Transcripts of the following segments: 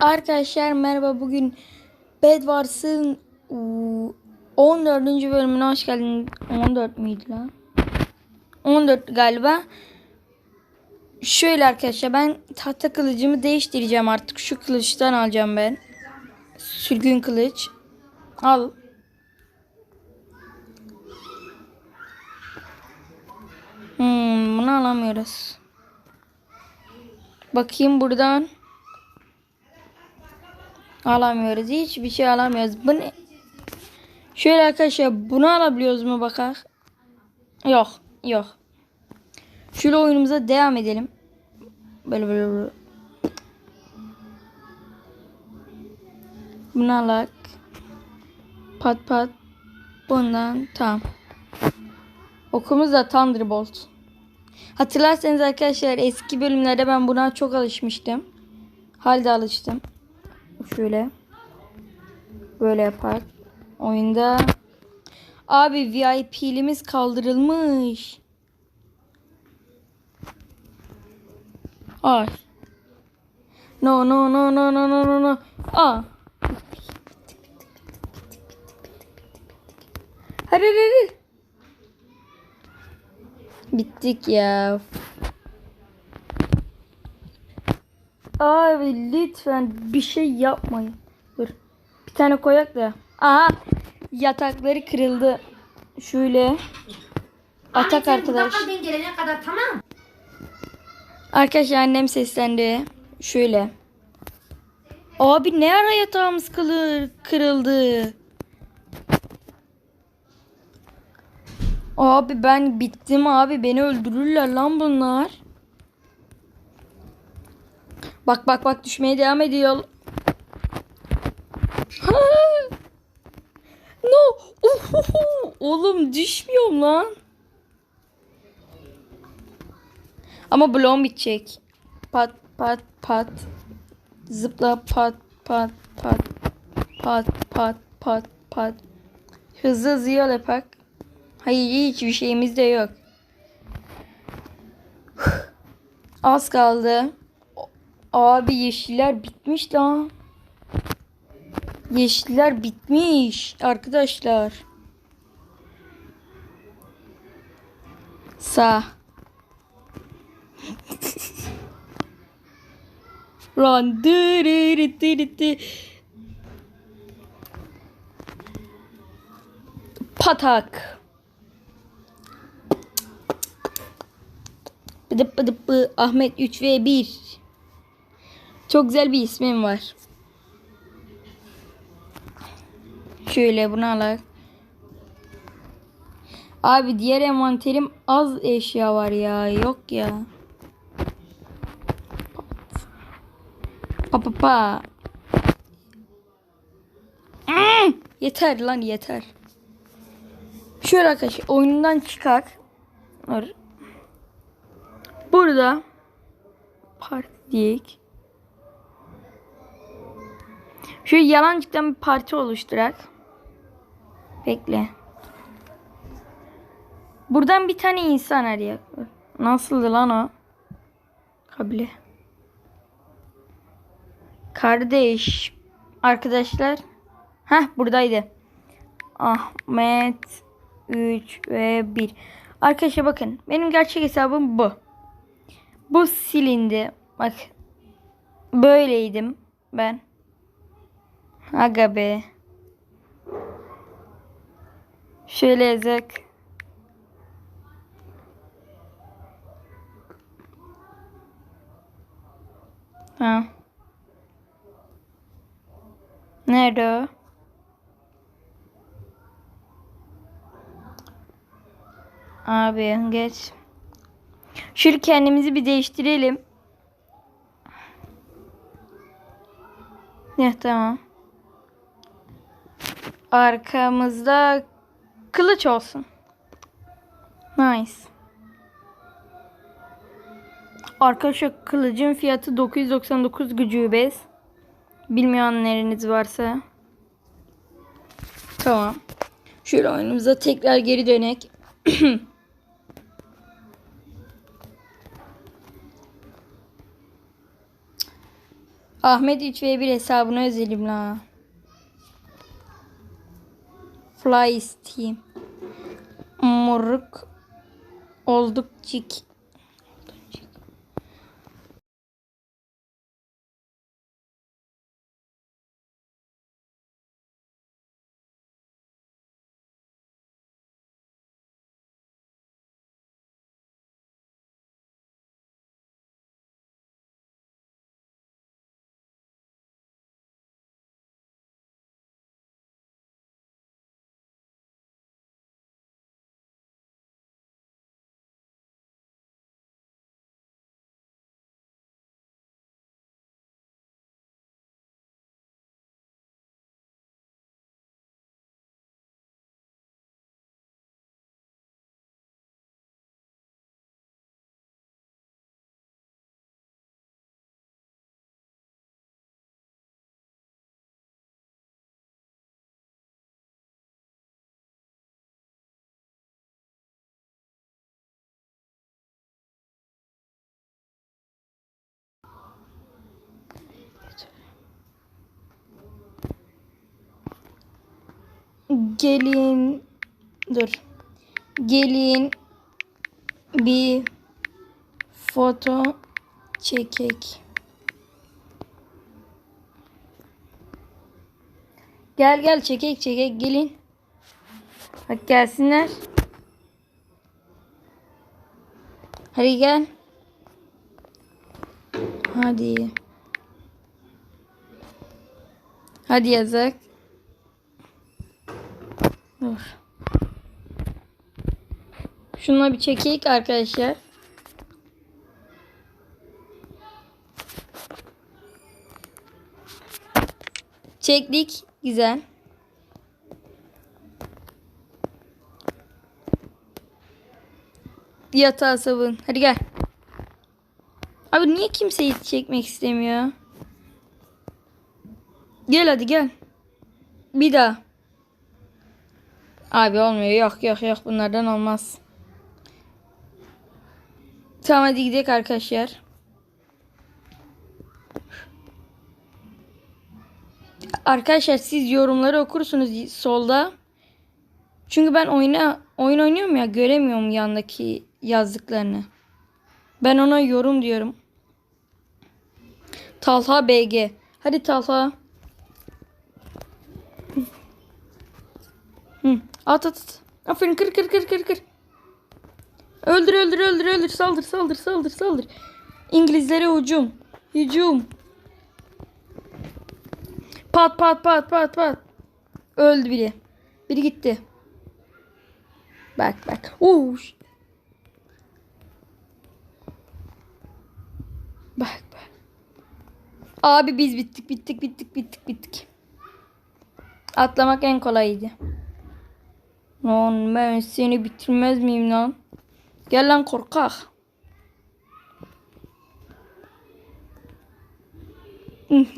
Arkadaşlar merhaba bugün Bed Wars'ın uuu, 14. bölümüne hoş geldiniz. 14 müydü lan? 14 galiba. Şöyle arkadaşlar ben tahta kılıcımı değiştireceğim artık. Şu kılıçtan alacağım ben. Sürgün kılıç. Al. Hmm, bunu alamıyoruz. Bakayım buradan. Alamıyoruz. Hiçbir şey alamıyoruz. Bu ne? Şöyle arkadaşlar bunu alabiliyoruz mu bakar? Yok. Yok. Şöyle oyunumuza devam edelim. Böyle böyle böyle. Bunu alak. Pat pat. Bundan tamam. Okumuz da Thunderbolt. Hatırlarsanız arkadaşlar eski bölümlerde ben buna çok alışmıştım. Halde alıştım. Şöyle. Böyle yapar. Oyunda. Abi VIP'limiz kaldırılmış. Ay. No no no no no no no no. Aa. Hadi hadi hadi. Bittik ya. Abi lütfen bir şey yapmayın. Dur. Bir tane koyak da. Aha. Yatakları kırıldı. Şöyle. Atak arkadaş. Ben gelene kadar tamam. Arkadaşlar annem seslendi. Şöyle. Abi ne ara yatağımız kırıldı. Abi ben bittim abi. Beni öldürürler lan bunlar. Bak bak bak düşmeye devam ediyor. Ha! No. Uhuhu. Oğlum düşmüyorum lan. Ama bloğum bitecek. Pat pat pat. Zıpla pat pat pat. Pat pat pat pat. Hızlı hızlı yol yapak. Hayır hiçbir şeyimiz de yok. Az kaldı. Abi yeşiller bitmiş lan. Yeşiller bitmiş arkadaşlar. Sağ. Run. Patak. Bıdıp bı. Ahmet 3 ve 1. Çok güzel bir ismim var. Şöyle bunu alak. Abi diğer envanterim az eşya var ya. Yok ya. Pa pa pa. Hmm, Yeter lan yeter. Şöyle arkadaşlar oyundan çıkar. Dur. Burada park diyek. Şu yalancıktan bir parça oluşturak. Bekle. Buradan bir tane insan arıyor. Nasıldı lan o? Kabile. Kardeş. Arkadaşlar. Heh buradaydı. Ahmet 3 ve 1. Arkadaşlar bakın. Benim gerçek hesabım bu. Bu silindi. Bak. Böyleydim ben. Aga be. Şöyle yazık. Ha. Nerede o? Abi geç. Şöyle kendimizi bir değiştirelim. Ne tamam. Arkamızda kılıç olsun. Nice. Arkadaşlar kılıcın fiyatı 999 gücübez. Bilmeyenleriniz varsa. Tamam. Şöyle oyunumuza tekrar geri dönek. Ahmet 3 v 1 hesabına özelim la. Fly Steam. Moruk olduk cik. Gelin dur. Gelin bir foto çekek. Gel gel çekek çekek gelin. Bak gelsinler. Hadi gel. Hadi. Hadi yazık. Dur. Şununla bir çekeyim arkadaşlar. Çektik. Güzel. Yatağa savun. Hadi gel. Abi niye kimseyi çekmek istemiyor? Gel hadi gel. Bir daha. Abi olmuyor. Yok yok yok bunlardan olmaz. Tamam hadi gidelim arkadaşlar. Arkadaşlar siz yorumları okursunuz solda. Çünkü ben oyuna oyun oynuyorum ya göremiyorum yandaki yazdıklarını. Ben ona yorum diyorum. Talha BG. Hadi Talha. Hı. At at at. Aferin kır kır kır kır kır. Öldür öldür öldür öldür. Saldır saldır saldır saldır. İngilizlere hücum. Hücum. Pat pat pat pat pat. Öldü biri. Biri gitti. Bak bak. Uş. Bak bak. Abi biz bittik bittik bittik bittik bittik. Atlamak en kolayıydı. Lan ben seni bitirmez miyim lan? Gel lan korkak.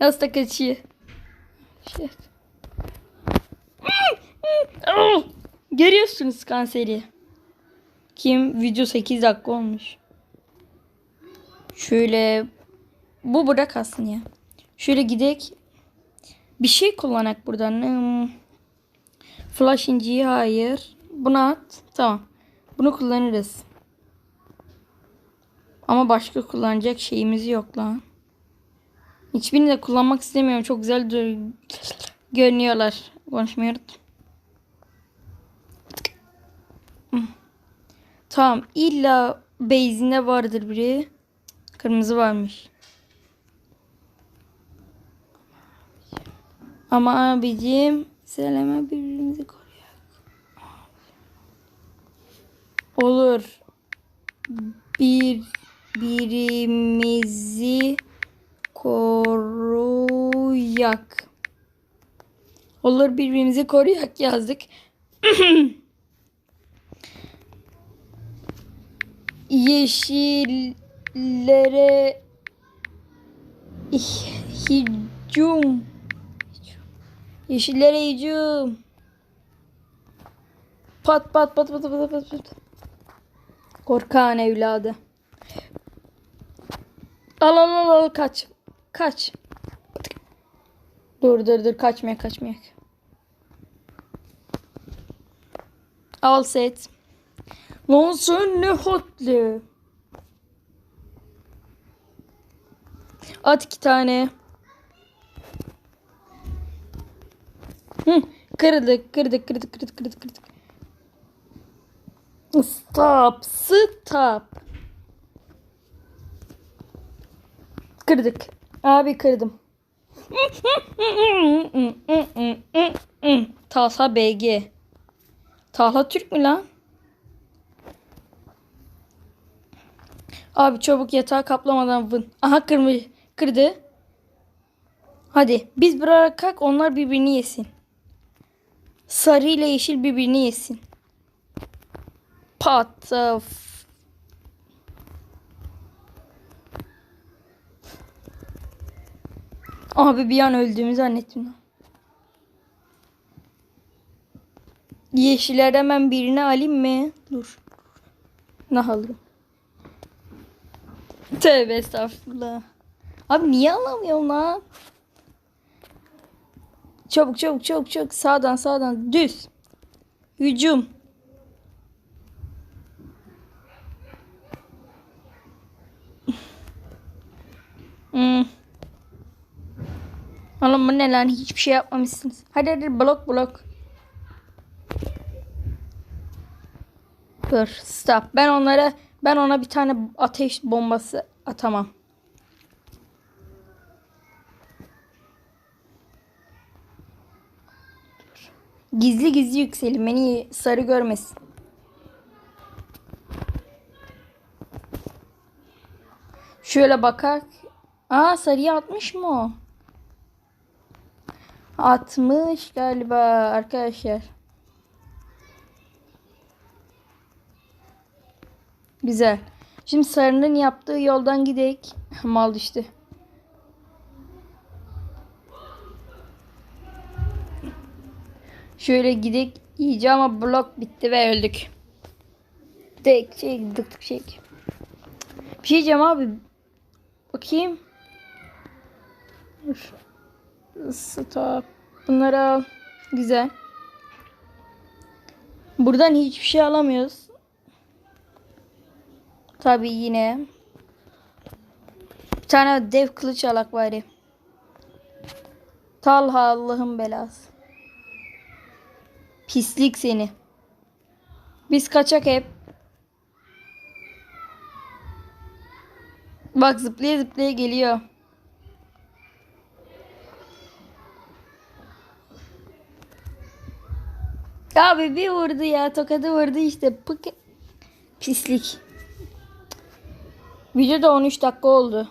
Nasıl da kaçıyor. Shit. Görüyorsunuz kanseri. Kim? Video 8 dakika olmuş. Şöyle bu burada kalsın ya. Şöyle gidek. Bir şey kullanak buradan. Hmm. Flash inciyi hayır. Bunu at. Tamam. Bunu kullanırız. Ama başka kullanacak şeyimiz yok lan. Hiçbirini de kullanmak istemiyorum. Çok güzel görünüyorlar. Konuşmayı unuttum. Tamam. İlla base'inde vardır biri. Kırmızı varmış. Ama abicim seleme birbirimizi koruyor. Olur. Bir birimizi koruyak. Olur birbirimizi koruyak yazdık. Yeşillere hücum. Yeşillere hücum. Pat pat pat pat pat pat pat. Korkan evladı. Al al al al kaç. Kaç. Dur dur dur kaçmaya kaçmaya. Al set. Lan ne hotlu. At iki tane. Hı, kırdık, kırdık, kırdık, kırdık, kırdık, kırdık. Stop, stop. Kırdık. Abi kırdım. Talha BG. Talha Türk mü lan? Abi çabuk yatağı kaplamadan vın. Aha kırmızı. Kırdı. Hadi biz bırakak onlar birbirini yesin. Sarı ile yeşil birbirini yesin. Pat. Abi bir an öldüğümü zannettim. Yeşiller hemen birini alayım mı? Dur. Ne alırım? Tövbe estağfurullah. Abi niye alamıyorum lan? Çabuk çabuk çabuk çabuk sağdan sağdan düz. Hücum. hmm. Oğlum bu ne lan hiçbir şey yapmamışsınız. Hadi hadi blok blok. Dur stop. Ben onlara ben ona bir tane ateş bombası atamam. Gizli gizli yükselim. Beni sarı görmesin. Şöyle bakak. Aa sarıya atmış mı o? Atmış galiba arkadaşlar. Güzel. Şimdi sarının yaptığı yoldan gidek. Mal düştü. Şöyle gidek iyice ama blok bitti ve öldük. Tek şey dık şey. Bir şey diyeceğim abi. Bakayım. Dur. Stop. Bunları. Güzel. Buradan hiçbir şey alamıyoruz. Tabi yine. Bir tane dev kılıç alak bari. Talha Allah'ın belası. Pislik seni. Biz kaçak hep. Bak zıplaya zıplaya geliyor. Abi bir vurdu ya tokadı vurdu işte pık pislik. Video da 13 dakika oldu.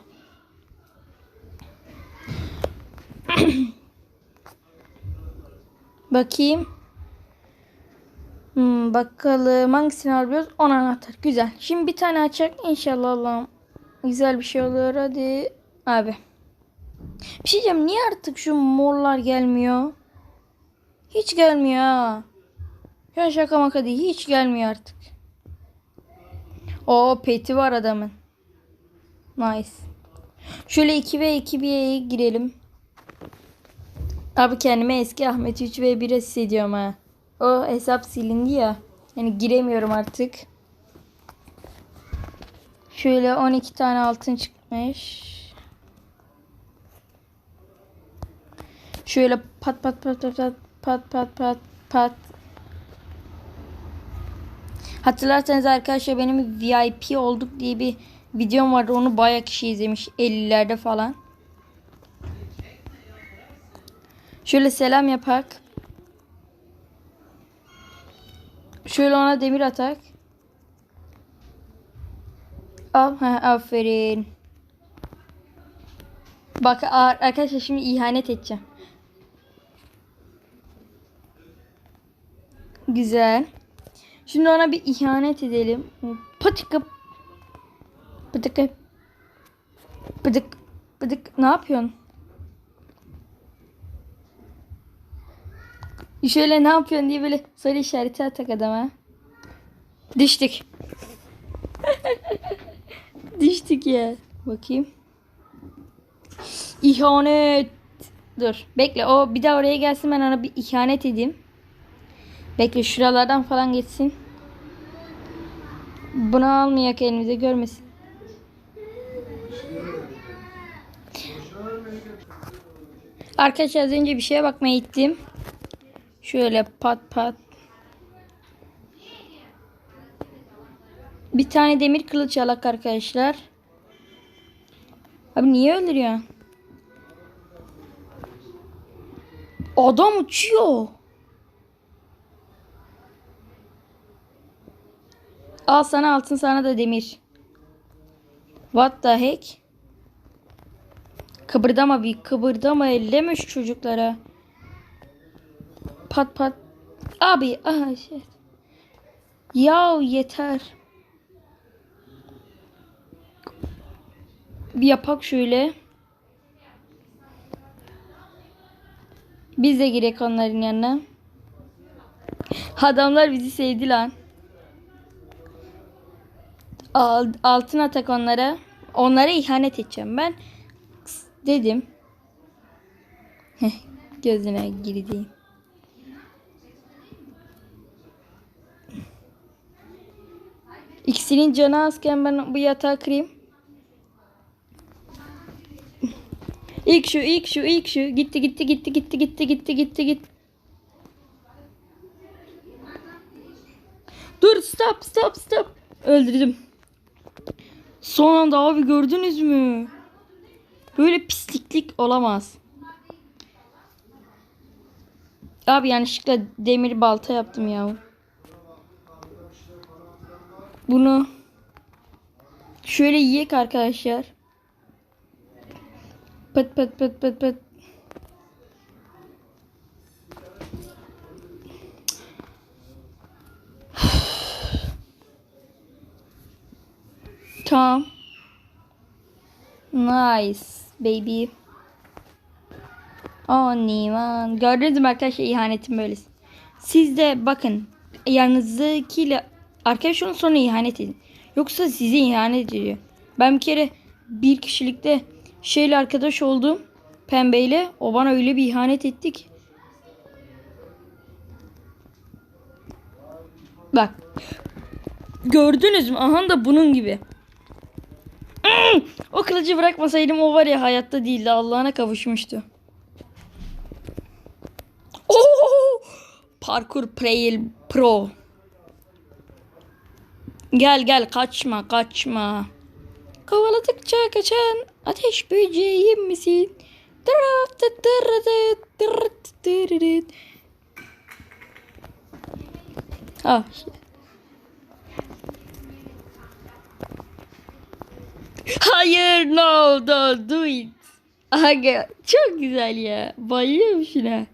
Bakayım. Hmm, bakalım hangisini alıyoruz? 10 anahtar. Güzel. Şimdi bir tane açacak. İnşallah Allah'ım. Güzel bir şey olur. Hadi. Abi. Bir şey diyeceğim. Niye artık şu morlar gelmiyor? Hiç gelmiyor ha. Şu şaka maka değil. Hiç gelmiyor artık. O peti var adamın. Nice. Şöyle 2 ve 2 bir girelim. Abi kendime eski Ahmet 3 ve 1'e hissediyorum ha. O hesap silindi ya. Yani giremiyorum artık. Şöyle 12 tane altın çıkmış. Şöyle pat pat pat pat pat pat pat pat pat. Hatırlarsanız arkadaşlar benim VIP olduk diye bir videom vardı. Onu bayağı kişi izlemiş. 50'lerde falan. Şöyle selam yapak. Şöyle ona demir atak. Al. Ha, aferin. Bak arkadaşlar şimdi ihanet edeceğim. Güzel. Şimdi ona bir ihanet edelim. Patika. Patika. Patik. Patik. Ne yapıyorsun? Şöyle ne yapıyorsun diye böyle soru işareti atak adama. Düştük. Düştük ya. Bakayım. İhanet. Dur. Bekle. O bir daha oraya gelsin ben ona bir ihanet edeyim. Bekle şuralardan falan geçsin. Bunu almayak elimize görmesin. Arkadaşlar az önce bir şeye bakmaya gittim. Şöyle pat pat. Bir tane demir kılıç alak arkadaşlar. Abi niye öldürüyor? Adam uçuyor. Al sana altın sana da demir. What the heck? Kıpırdama bir kıpırdama elleme şu çocuklara. Pat pat. Abi aha şey. Ya yeter. Bir yapak şöyle. Biz de girek onların yanına. Adamlar bizi sevdi lan. Al- altın atak onlara. Onlara ihanet edeceğim ben. Dedim. Gözüne girdi. İkisinin canı azken ben bu yatağı kırayım. İlk şu, ilk şu, ilk şu. Gitti, gitti, gitti, gitti, gitti, gitti, gitti, gitti. Dur, stop, stop, stop. Öldürdüm. Son anda abi gördünüz mü? Böyle pisliklik olamaz. Abi yanlışlıkla demir balta yaptım ya. Bunu şöyle yiyek arkadaşlar. Pıt pıt pıt pıt pıt. Tamam. Nice baby. Oh Nivan. Gördünüz mü arkadaşlar ihanetin böylesi. Siz de bakın yanınızdakiyle arkadaş olun sonra ihanet edin. Yoksa size ihanet ediyor. Ben bir kere bir kişilikte şeyle arkadaş oldum. Pembeyle. O bana öyle bir ihanet etti ki. Bak. Gördünüz mü? Aha da bunun gibi. Hmm! O kılıcı bırakmasaydım o var ya hayatta değildi. Allah'ına kavuşmuştu. Oo! Parkur Trail Pro. Gel gel kaçma kaçma. Kovaladıkça kaçan ateş böceğim misin? Ah. Hayır no don't do it. Aga çok güzel ya. Bayılıyorum şuna.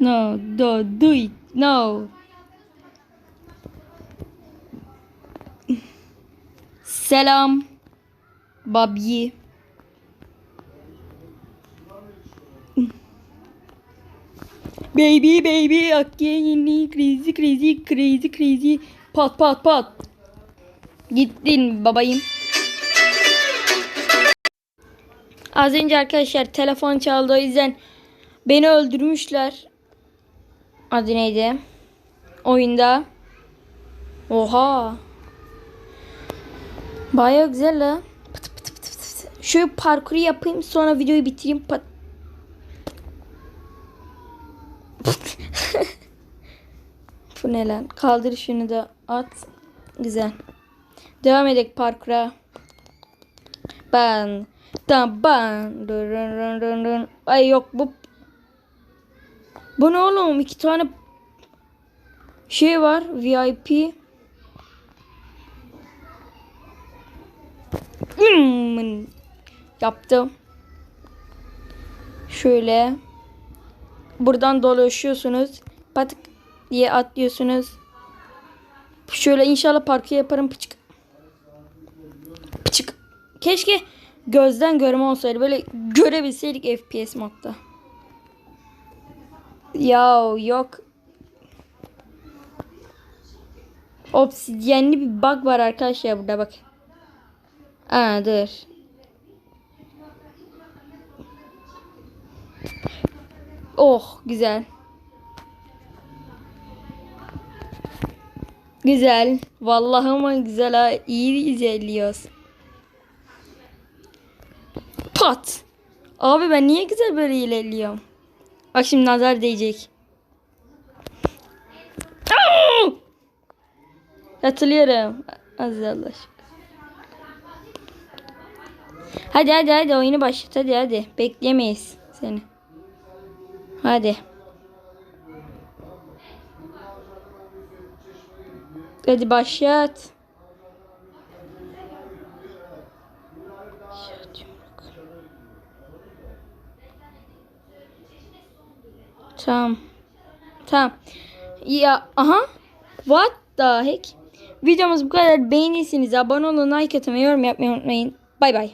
No don't do it. No. Selam. Babi. Baby baby again crazy crazy crazy crazy pat pat pat. Gittin babayım. Az önce arkadaşlar telefon çaldı o yüzden beni öldürmüşler. Adı neydi? Oyunda. Oha. Baya güzel la. Pıtı pıtı pıtı pıtı. Şöyle parkuru yapayım sonra videoyu bitireyim. Pat. Bu ne lan? Kaldır şunu da at. Güzel. Devam edelim parkura. Ben. Tam ben. Dun, dun, dun, dun. Ay yok bu. Bu ne oğlum? İki tane şey var. VIP. Yaptım. Şöyle. Buradan dolaşıyorsunuz. Patık diye atlıyorsunuz. Şöyle inşallah parkı yaparım pıçık. Pıçık. Keşke gözden görme olsaydı. Böyle görebilseydik FPS modda. Ya yok. Obsidyenli bir bug var arkadaşlar burada bak. Aa. Oh güzel. Güzel. Vallahi ama güzel ha. İyi izliyoruz. Pat. Abi ben niye güzel böyle ilerliyorum? Bak şimdi nazar değecek. Hatırlıyorum. Az. Hadi hadi hadi oyunu başlat hadi hadi. Bekleyemeyiz seni. Hadi. Hadi başlat. Tamam. Tamam. Ya aha. What the heck? Videomuz bu kadar. Beğenirseniz abone olun, like atın yorum yapmayı unutmayın. Bay bay.